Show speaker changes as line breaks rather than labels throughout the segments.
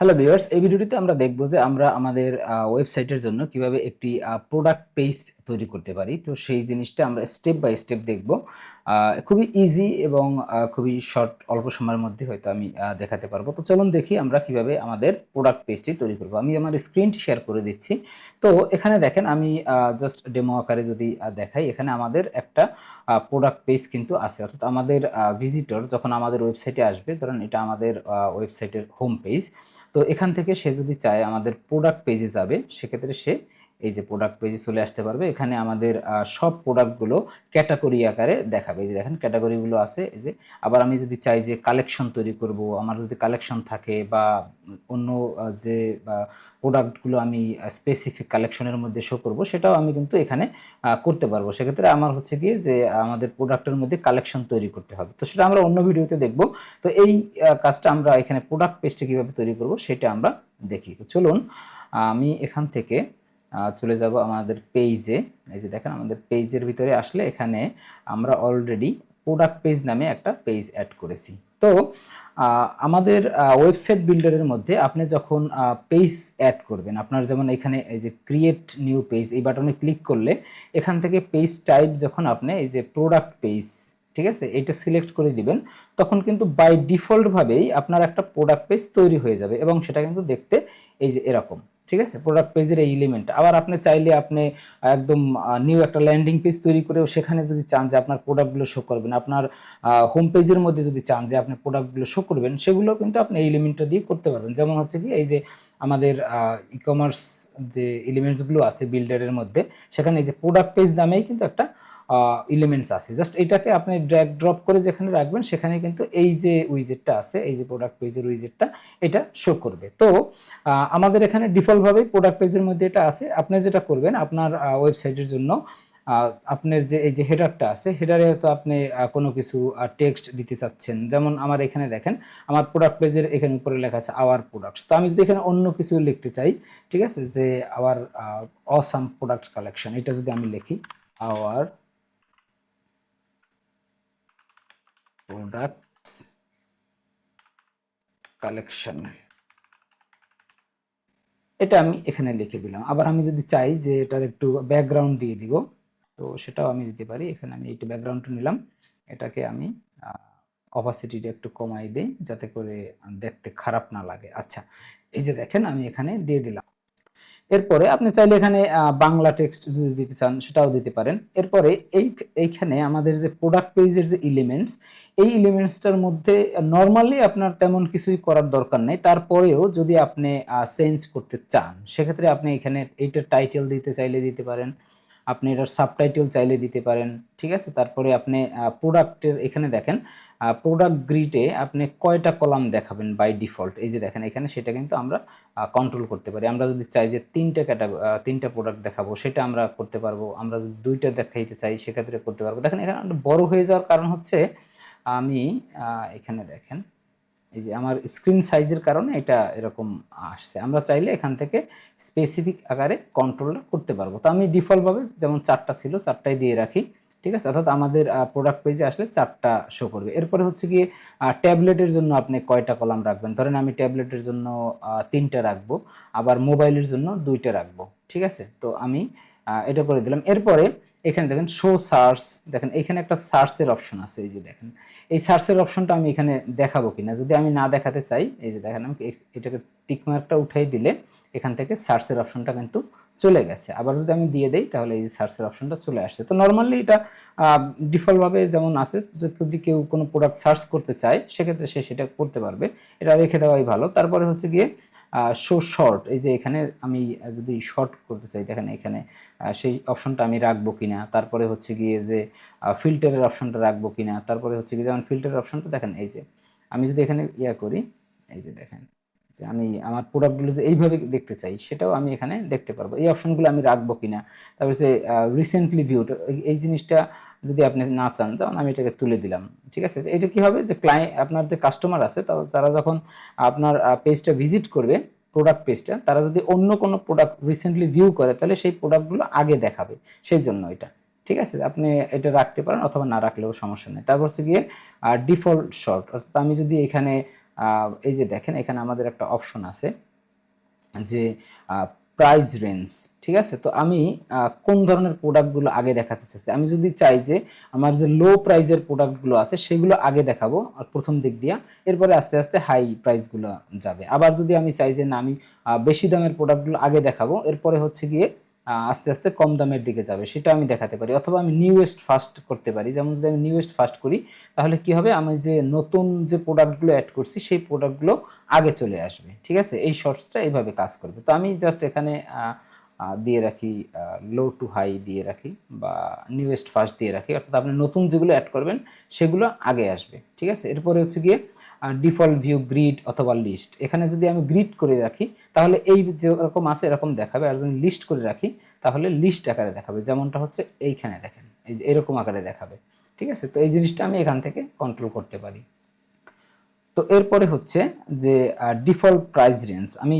Hello viewers এই ভিডিওটিতে আমরা দেখব যে আমরা আমাদের ওয়েবসাইটের জন্য কীভাবে একটি প্রোডাক্ট পেজ তৈরি করতে পারি। তো সেই জিনিসটা আমরা স্টেপ বাই স্টেপ দেখব। খুবই ইজি এবং খুবই শর্ট অল্প সময়ের মধ্যে হয়তো আমি দেখাতে পারব। তো চলুন দেখি আমরা কীভাবে আমাদের প্রোডাক্ট পেজটি তৈরি করব। আমি আমার স্ক্রিনটি শেয়ার করে দিচ্ছি। তো এখানে দেখেন আমি জাস্ট ডেমো আকারে যদি দেখাই, এখানে আমাদের একটা প্রোডাক্ট পেজ কিন্তু আছে। অর্থাৎ আমাদের ভিজিটর যখন আমাদের ওয়েবসাইটে আসবে, ধরুন এটা আমাদের ওয়েবসাইটের হোম পেজ তো এখান থেকে সে যদি চায় আমাদের প্রোডাক্ট পেজে যাবে সেক্ষেত্রে সে এই যে প্রোডাক্ট পেজে চলে আসতে পারবে। এখানে আমাদের সব প্রোডাক্টগুলো ক্যাটাগরি আকারে দেখাবে। এই যে দেখেন ক্যাটাগরিগুলো আছে। এই যে আবার আমি যদি চাই যে কালেকশন তৈরি করব, আমার যদি কালেকশন থাকে বা অন্য যে প্রোডাক্টগুলো আমি স্পেসিফিক কালেকশনের মধ্যে শো করব, সেটাও আমি কিন্তু এখানে করতে পারব। সেক্ষেত্রে আমার হচ্ছে গিয়ে যে, আমাদের প্রোডাক্টের মধ্যে কালেকশন তৈরি করতে হবে। তো সেটা আমরা অন্য ভিডিওতে দেখব। তো এই কাজটা আমরা এখানে প্রোডাক্ট পেজটা কীভাবে তৈরি করব, সেটা আমরা দেখি। চলুন আমি এখান থেকে চলে যাব আমাদের পেজে এই যে দেখেন, আমাদের পেজের ভিতরে আসলে এখানে আমরা অলরেডি প্রোডাক্ট পেজ নামে একটা পেজ অ্যাড করেছি। তো আমাদের ওয়েবসাইট বিল্ডারের মধ্যে আপনি যখন পেজ অ্যাড করবেন, আপনার যেমন এখানে এই যে ক্রিয়েট নিউ পেজ এই বাটনে ক্লিক করলে এখান থেকে পেজ টাইপ যখন আপনি এই যে প্রোডাক্ট পেজ ঠিক আছে, এটা সিলেক্ট করে দিবেন, তখন কিন্তু বাই ডিফল্টভাবেই আপনার একটা প্রোডাক্ট পেজ তৈরি হয়ে যাবে এবং সেটা কিন্তু দেখতে এই যে এরকম। ঠিক আছে? প্রোডাক্ট পেজের এই এলিমেন্ট আবার আপনি চাইলে আপনি একদম নিউ একটা ল্যান্ডিং পেজ তৈরি করেও সেখানে যদি চান যে আপনার প্রোডাক্টগুলো শো করবেন, আপনার হোম পেজের মধ্যে যদি চান যে আপনি প্রোডাক্টগুলো শো করবেন, সেগুলো কিন্তু আপনি এই এলিমেন্টটা দিয়ে করতে পারবেন। যেমন হচ্ছে কি, এই যে আমাদের ই কমার্স যে এলিমেন্টসগুলো আছে বিল্ডারের মধ্যে, সেখানে এই যে প্রোডাক্ট পেজ নামেই কিন্তু একটা এলিমেন্টস আছে। জাস্ট এটাকে আপনি ড্র্যাগ ড্রপ করে যেখানে রাখবেন, সেখানে কিন্তু এই যে উইজেটটা আছে, এই যে প্রোডাক্ট পেজের উইজেটটা এটা শো করবে। তো আমাদের এখানে ডিফল্টভাবেই প্রোডাক্ট পেজের মধ্যে এটা আছে। আপনি যেটা করবেন, আপনার ওয়েবসাইটের জন্য আপনার যে, এই যে হেডারটা আছে হেডারে হয়তো আপনি কোনো কিছু টেক্সট দিতে চাচ্ছেন। যেমন আমার এখানে দেখেন, আমার প্রোডাক্ট পেজের এখানে উপরে লেখা আছে আওয়ার প্রোডাক্টস তো আমি যদি এখানে অন্য কিছু লিখতে চাই, ঠিক আছে? যে আওয়ার অসাম প্রোডাক্ট কালেকশন এটা যদি আমি লিখি আওয়ার প্রোডাক্টস কালেকশন এটা আমি এখানে লিখে দিলাম। আবার আমি যদি চাই যে এটার একটু ব্যাকগ্রাউন্ড দিয়ে দিব, তো সেটাও আমি দিতে পারি। এখানে আমি একটু ব্যাকগ্রাউন্ডটা নিলাম। এটাকে আমি অপাসিটিটা একটু কমাই দেই যাতে করে দেখতে খারাপ না লাগে। আচ্ছা এই যে দেখেন, আমি এখানে দিয়ে দিলাম। এরপরে আপনি চাইলে এখানে বাংলা টেক্সট যদি দিতে চান, সেটাও দিতে পারেন। এরপরে এই, এইখানে আমাদের যে প্রোডাক্ট পেজের যে ইলিমেন্টস এই ইলিমেন্টসটার মধ্যে নর্মালি আপনার তেমন কিছুই করার দরকার নেই। তারপরেও যদি আপনি চেঞ্জ করতে চান, সেক্ষেত্রে আপনি এখানে এইটার টাইটেল দিতে চাইলে দিতে পারেন। আপনি এটার সাবটাইটেল চাইলে দিতে পারেন, ঠিক আছে? তারপরে আপনি প্রোডাক্টের এখানে দেখেন প্রোডাক্ট গ্রিডে আপনি কয়টা কলাম দেখাবেন বাই ডিফল্ট এই যে দেখেন, এখানে সেটা কিন্তু আমরা কন্ট্রোল করতে পারি। আমরা যদি চাই যে তিনটা ক্যাটাগরি তিনটা প্রোডাক্ট দেখাবো, সেটা আমরা করতে পারব। আমরা যদি দুইটা দেখাইতে চাই, সেক্ষেত্রে করতে পারব। দেখেন, এখানে বড় হয়ে যাওয়ার কারণ হচ্ছে, আমি এখানে দেখেন এই যে আমার স্ক্রিন সাইজের কারণে এটা এরকম আসছে। আমরা চাইলে এখান থেকে স্পেসিফিক আকারে কন্ট্রোলটা করতে পারব। তো আমি ডিফল্টভাবে যেমন চারটা ছিল, চারটাই দিয়ে রাখি, ঠিক আছে? অর্থাৎ আমাদের প্রোডাক্ট পেজে আসলে চারটা শো করবে। এরপরে হচ্ছে গিয়ে ট্যাবলেটের জন্য আপনি কয়টা কলাম রাখবেন? ধরেন আমি ট্যাবলেটের জন্য তিনটা রাখব, আবার মোবাইলের জন্য দুইটা রাখব, ঠিক আছে? তো আমি এটা করে দিলাম। এরপরে এখানে দেখেন শো সার্চ দেখেন এখানে একটা সার্চের অপশন আছে, এই যে দেখেন। এই সার্চের অপশনটা আমি এখানে দেখাবো কিনা। যদি আমি না দেখাতে চাই, এই যে দেখেন আমি এটাকে টিকমার্কটা উঠাই দিলে এখান থেকে সার্চের অপশনটা কিন্তু চলে গেছে। আবার যদি আমি দিয়ে দেই, তাহলে এই যে সার্চের অপশনটা চলে আসছে। তো নর্মালি এটা ডিফল্টভাবে যেমন আছে যদি কেউ কোনো প্রোডাক্ট সার্চ করতে চায়, সেক্ষেত্রে সে সেটা করতে পারবে। এটা রেখে দেওয়াই ভালো। তারপরে হচ্ছে গিয়ে শো শর্ট এই যে এখানে আমি যদি শর্ট করতে চাই, দেখেন এখানে সেই অপশনটা আমি রাখব কিনা, তারপরে হচ্ছে গিয়ে যে ফিল্টারের অপশনটা রাখব কিনা, তারপরে হচ্ছে গিয়ে, যেমন ফিল্টারের অপশনটা দেখেন এই যে, আমি যদি এখানে ইয়া করি, এই যে দেখেন যে আমি আমার প্রোডাক্টগুলো যে এইভাবে দেখতে চাই, সেটাও আমি এখানে দেখতে পারব। এই অপশনগুলো আমি রাখব কিনা? তারপর যে রিসেন্টলি ভিউড এই জিনিসটা যদি আপনি না চান যেমন আমি এটাকে তুলে দিলাম। ঠিক আছে? এটা কি হবে? যে ক্লায়েন্ট আপনার যে কাস্টমার আছে, তারা যখন আপনার পেজটা ভিজিট করবে প্রোডাক্ট পেজটা তারা যদি অন্য কোনো প্রোডাক্ট রিসেন্টলি ভিউ করে, তাহলে সেই প্রোডাক্টগুলো আগে দেখাবে। সেই জন্য এটা। ঠিক আছে? আপনি এটা রাখতে পারেন, অথবা না রাখলেও সমস্যা নেই। তারপর হচ্ছে গিয়ে ডিফল্ট শর্ট অর্থাৎ আমি যদি এখানে এই যে দেখেন, এখানে আমাদের একটা অপশন আছে যে প্রাইস রেঞ্জ ঠিক আছে? তো আমি কোন ধরনের প্রোডাক্টগুলো আগে দেখাতে চাচ্ছি? আমি যদি চাই যে, আমার যে লো প্রাইজের প্রোডাক্টগুলো আছে, সেগুলো আগে দেখাবো, আর প্রথম দিক দিয়া, এরপরে আস্তে আস্তে হাই প্রাইসগুলো যাবে। আবার যদি আমি চাই যে, না, আমি বেশি দামের প্রোডাক্টগুলো আগে দেখাবো, এরপরে হচ্ছে গিয়ে আস্তে আস্তে কম দামের দিকে যাবে, সেটা আমি দেখাতে পারি। অথবা আমি নিউয়েস্ট ফাস্ট করতে পারি। যেমন যদি আমি নিউয়েস্ট ফাস্ট করি, তাহলে কি হবে? আমি যে নতুন যে প্রোডাক্টগুলো অ্যাড করছি, সেই প্রোডাক্টগুলো আগে চলে আসবে। ঠিক আছে? এই শর্টসটা এইভাবে কাজ করবে। তো আমি জাস্ট এখানে দিয়ে রাখি লো টু হাই দিয়ে রাখি বা নিউয়েস্ট ফার্স্ট দিয়ে রাখি। অর্থাৎ আপনি নতুন যেগুলো অ্যাড করবেন, সেগুলো আগে আসবে, ঠিক আছে? এরপরে হচ্ছে গিয়ে ডিফল্ট ভিউ গ্রিড অথবা লিস্ট এখানে যদি আমি গ্রিড করে রাখি, তাহলে এই যেরকম আছে এরকম দেখাবে। আর যদি লিস্ট করে রাখি, তাহলে লিস্ট আকারে দেখাবে। যেমনটা হচ্ছে এইখানে দেখেন, এই যে এরকম আকারে দেখাবে, ঠিক আছে? তো এই জিনিসটা আমি এখান থেকে কন্ট্রোল করতে পারি। তো এরপরে হচ্ছে যে ডিফল্ট প্রাইস রেঞ্জ আমি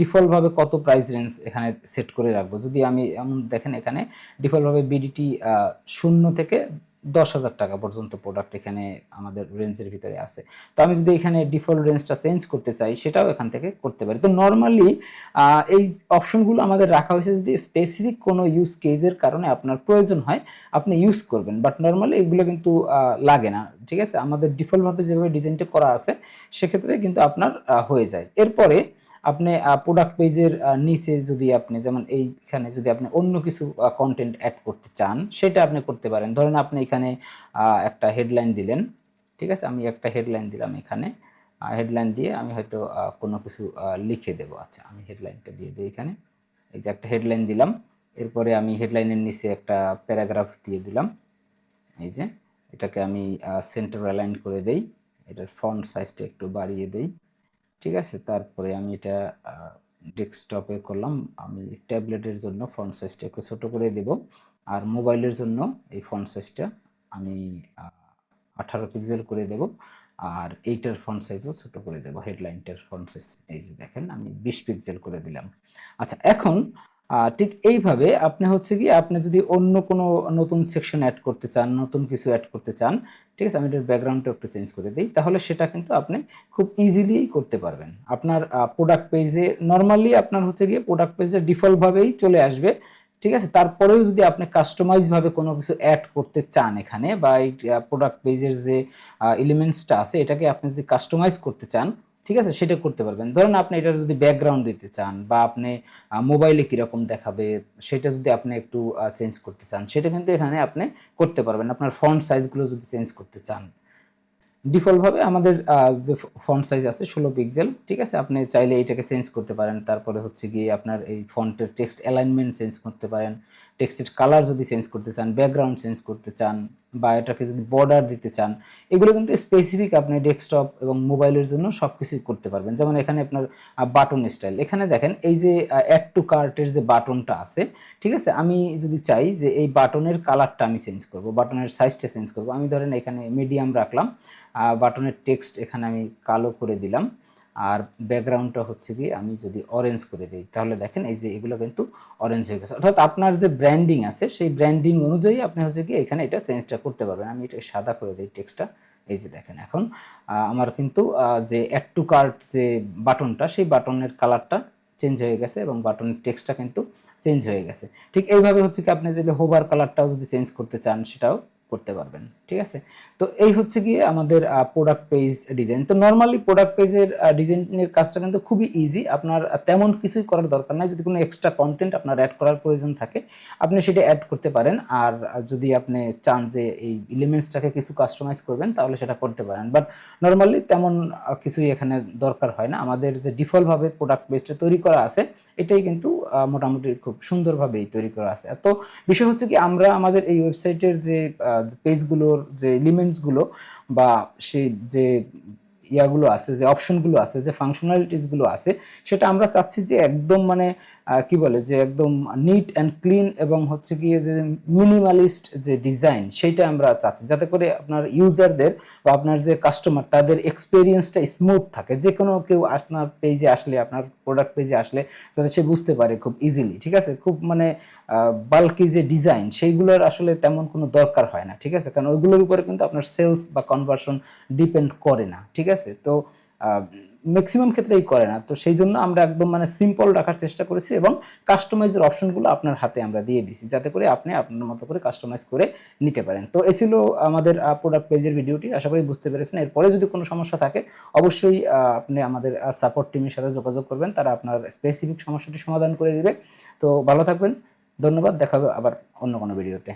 ডিফল্টভাবে কত প্রাইস রেঞ্জ এখানে সেট করে রাখব? যদি আমি এমন দেখেন এখানে ডিফল্টভাবে বিডিটি শূন্য থেকে দশ হাজার টাকা পর্যন্ত প্রোডাক্ট এখানে আমাদের রেঞ্জের ভিতরে আছে। তো আমি যদি এখানে ডিফল্ট রেঞ্জটা চেঞ্জ করতে চাই, সেটাও এখান থেকে করতে পারি। তো নর্মালি এই অপশনগুলো আমাদের রাখা হয়েছে যদি স্পেসিফিক কোনো ইউজ কেজের কারণে আপনার প্রয়োজন হয়, আপনি ইউজ করবেন। বাট নর্মালি এগুলো কিন্তু লাগে না, ঠিক আছে? আমাদের ডিফল্টভাবে যেভাবে ডিজাইনটা করা আছে, সেক্ষেত্রে কিন্তু আপনার হয়ে যায়। এরপরে আপনি প্রোডাক্ট পেজের নিচে যদি আপনি, যেমন এইখানে যদি আপনি অন্য কিছু কন্টেন্ট অ্যাড করতে চান, সেটা আপনি করতে পারেন। ধরেন আপনি এখানে একটা হেডলাইন দিলেন, ঠিক আছে? আমি একটা হেডলাইন দিলাম এখানে হেডলাইন দিয়ে আমি হয়তো কোনো কিছু লিখে দেবো। আচ্ছা আমি হেডলাইনটা দিয়ে দিই এখানে। এই যে একটা হেডলাইন দিলাম, এরপরে আমি হেডলাইনের নিচে একটা প্যারাগ্রাফ দিয়ে দিলাম। এই যে, এটাকে আমি সেন্টার অ্যালাইন করে দেই। এটার ফন্ট সাইজটা একটু বাড়িয়ে দেই। ঠিক আছে? তারপরে আমি এটা ডেস্কটপে করলাম। আমি ট্যাবলেটের জন্য ফন্ট সাইজটা একটু ছোটো করে দেব। আর মোবাইলের জন্য এই ফন্ট সাইজটা আমি আঠারো পিক্সেল করে দেব। আর এইটার ফন্ট সাইজও ছোটো করে দেব। হেডলাইনটার ফন্ট সাইজ, এই যে দেখেন, আমি বিশ পিক্সেল করে দিলাম। আচ্ছা এখন ঠিক এইভাবে আপনি হচ্ছে কি, আপনি যদি অন্য কোনো নতুন সেকশন অ্যাড করতে চান, নতুন কিছু অ্যাড করতে চান, ঠিক আছে, আমি এটার ব্যাকগ্রাউন্ডটা একটু চেঞ্জ করে দিই, তাহলে সেটা কিন্তু আপনি খুব ইজিলি করতে পারবেন। আপনার প্রোডাক্ট পেজে নর্মালি আপনার হচ্ছে গিয়ে প্রোডাক্ট পেজে ডিফল্টভাবেই চলে আসবে, ঠিক আছে, তারপরেও যদি আপনি কাস্টমাইজ ভাবে কোনো কিছু অ্যাড করতে চান এখানে, বা এই প্রোডাক্ট পেজের যে এলিমেন্টসটা আছে, এটাকে আপনি যদি কাস্টমাইজ করতে চান ঠিক আছে? সেটা করতে পারবেন। ধরুন আপনি এটা যদি ব্যাকগ্রাউন্ড দিতে চান বা আপনি মোবাইলে কীরকম দেখাবে, সেটা যদি আপনি একটু চেঞ্জ করতে চান, সেটা কিন্তু এখানে আপনি করতে পারবেন। আপনার ফন্ট সাইজগুলো যদি চেঞ্জ করতে চান। ডিফল্টভাবে আমাদের যে ফন্ট সাইজ আছে ষোলো পিক্সেল ঠিক আছে? আপনি চাইলে এটাকে চেঞ্জ করতে পারেন। তারপরে হচ্ছে গিয়ে আপনার এই ফন্টের টেক্সট অ্যালাইনমেন্ট চেঞ্জ করতে পারেন। টেক্সটের কালার যদি চেঞ্জ করতে চান ব্যাকগ্রাউন্ড চেঞ্জ করতে চান, বা এটাকে যদি বর্ডার দিতে চান, এগুলো কিন্তু স্পেসিফিক আপনি ডেস্কটপ এবং মোবাইলের জন্য সব কিছুই করতে পারবেন। যেমন এখানে আপনার বাটন স্টাইল এখানে দেখেন, এই যে অ্যাড টু কার্টের যে বাটনটা আছে, ঠিক আছে? আমি যদি চাই যে এই বাটনের কালারটা আমি চেঞ্জ করব বাটনের সাইজটা চেঞ্জ করব। আমি ধরেন এখানে মিডিয়াম রাখলাম বাটনের টেক্সট এখানে আমি কালো করে দিলাম। আর ব্যাকগ্রাউন্ডটা হচ্ছে কি আমি যদি অরেঞ্জ করে দিই, তাহলে দেখেন এই যে এগুলো কিন্তু অরেঞ্জ হয়ে গেছে। অর্থাৎ আপনার যে ব্র্যান্ডিং আছে, সেই ব্র্যান্ডিং অনুযায়ী আপনি হচ্ছে কি এখানে এটা চেঞ্জটা করতে পারবেন। আমি এটা সাদা করে দিই টেক্সটটা এই যে দেখেন এখন। আমার কিন্তু যে অ্যাড টু কার্ট যে বাটনটা, সেই বাটনের কালারটা চেঞ্জ হয়ে গেছে এবং বাটনের টেক্সটটা কিন্তু চেঞ্জ হয়ে গেছে। ঠিক এইভাবে হচ্ছে কি আপনি যদি হোভার কালারটাও যদি চেঞ্জ করতে চান, সেটাও করতে পারবেন, ঠিক আছে? তো এই হচ্ছে গিয়ে আমাদের প্রোডাক্ট পেজ ডিজাইন তো নর্মালি প্রোডাক্ট পেজের ডিজাইনের কাজটা কিন্তু খুবই ইজি আপনার তেমন কিছুই করার দরকার নাই। যদি কোনো এক্সট্রা কন্টেন্ট আপনার অ্যাড করার প্রয়োজন থাকে, আপনি সেটা অ্যাড করতে পারেন। আর যদি আপনি চান যে এই এলিমেন্টসটাকে কিছু কাস্টমাইজ করবেন, তাহলে সেটা করতে পারেন। বাট নর্মালি তেমন কিছুই এখানে দরকার হয় না। আমাদের যে ডিফল্টভাবে প্রোডাক্ট পেজটা তৈরি করা আছে, এটাই কিন্তু মোটামুটি খুব সুন্দরভাবেই তৈরি করা আছে। তো বিষয় হচ্ছে কি, আমরা আমাদের এই ওয়েবসাইটের যে পেজগুলোর যে এলিমেন্টসগুলো বা সেই যে ইয়াগুলো আছে, যে অপশনগুলো আছে, যে ফাংশনালিটিসগুলো আছে, সেটা আমরা চাচ্ছি যে একদম মানে কি বলে, যে একদম নিট অ্যান্ড ক্লিন এবং হচ্ছে গিয়ে যে মিনিমালিস্ট যে ডিজাইন সেইটা আমরা চাচ্ছি। যাতে করে আপনার ইউজারদের বা আপনার যে কাস্টমার তাদের এক্সপিরিয়েন্সটা স্মুথ থাকে। যে কোনো কেউ আপনার পেজে আসলে, আপনার প্রোডাক্ট পেজে আসলে, যাতে সে বুঝতে পারে খুব ইজিলি ঠিক আছে? খুব মানে বাল্কি যে ডিজাইন সেইগুলোর আসলে তেমন কোনো দরকার হয় না, ঠিক আছে? কারণ ওইগুলোর উপরে কিন্তু আপনার সেলস বা কনভার্সন ডিপেন্ড করে না, ঠিক আছে? তো ম্যাক্সিমাম ক্ষেত্রেই করে না। তো সেই জন্য আমরা একদম মানে সিম্পল রাখার চেষ্টা করেছি এবং কাস্টমাইজের অপশনগুলো আপনার হাতে আমরা দিয়ে দিছি যাতে করে আপনি আপনার মতো করে কাস্টমাইজ করে নিতে পারেন। তো এ ছিল আমাদের প্রোডাক্ট পেজের ভিডিওটি আশা করি বুঝতে পেরেছেন। এরপরে যদি কোনো সমস্যা থাকে, অবশ্যই আপনি আমাদের সাপোর্ট টিমের সাথে যোগাযোগ করবেন। তারা আপনার স্পেসিফিক সমস্যাটি সমাধান করে দিবে। তো ভালো থাকবেন। ধন্যবাদ। দেখা হবে আবার অন্য কোনো ভিডিওতে